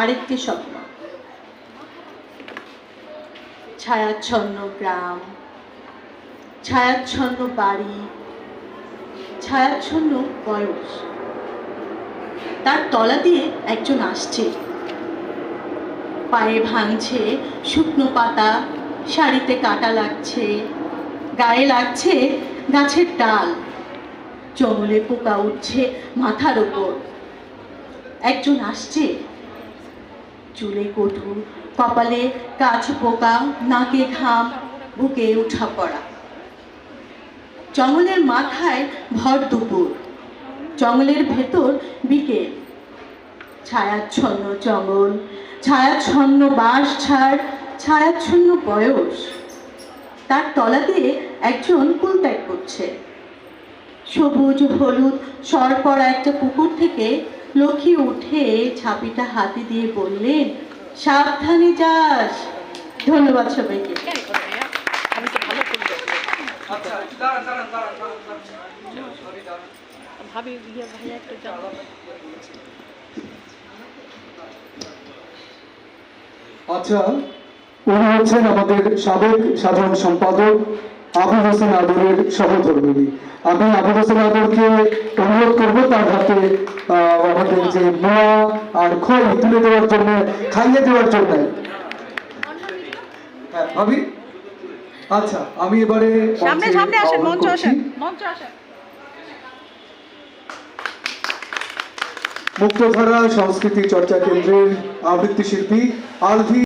আরেকটি স্বপ্ন। ছায়াচ্ছন্ন গ্রাম, ছায়াচ্ছন্ন বাড়ি, ছায়াচ্ছন্ন বয়স। তার তলা দিয়ে একজন আসছে। পায়ে ভাঙছে শুকনো পাতা, শাড়িতে কাটা লাগছে, গায়ে লাগছে গাছের ডাল। জঙ্গলে পোকা উঠছে মাথার ওপর। একজন আসছে। চুলে কটু কপালে কাছ পোকা, নাকে ঘাম, বুকে উঠা পড়া। জঙ্গলের মাথায় ভর দুপুর জঙ্গলের ভেতর বিকেল। ছায়াচ্ছন্ন জঙ্গল ছায়াচ্ছন্ন বাঁশ ছাড়, ছায়াচ্ছন্ন বয়স। তার তলা দিয়ে একজন কুল ত্যাগ করছে। সবুজ, হলুদ সর পড়া একটা পুকুর থেকে লক্ষ্মী উঠে ছাপিটা হাতে দিয়ে বললেন, সাবধানে যাস। ধন্যবাদ সবাইকে। আচ্ছা উনি হচ্ছেন আমাদের সাবেক সাধারণ সম্পাদক আবু হোসেন আদরের সহধর্মিনী। আমি আবু হোসেন আদরকে অনুরোধ করব তার হাতে আমাদের যে মোয়া আর খই তুলে দেওয়ার জন্য খাইয়ে দেওয়ার জন্য। হ্যাঁ ভাবি? আচ্ছা আমি এবারে সামনে সামনে আসেন মঞ্চ আসেন মঞ্চ আসেন। মুক্তধারা সংস্কৃতি চর্চা কেন্দ্রের আবৃত্তি শিল্পী আলভি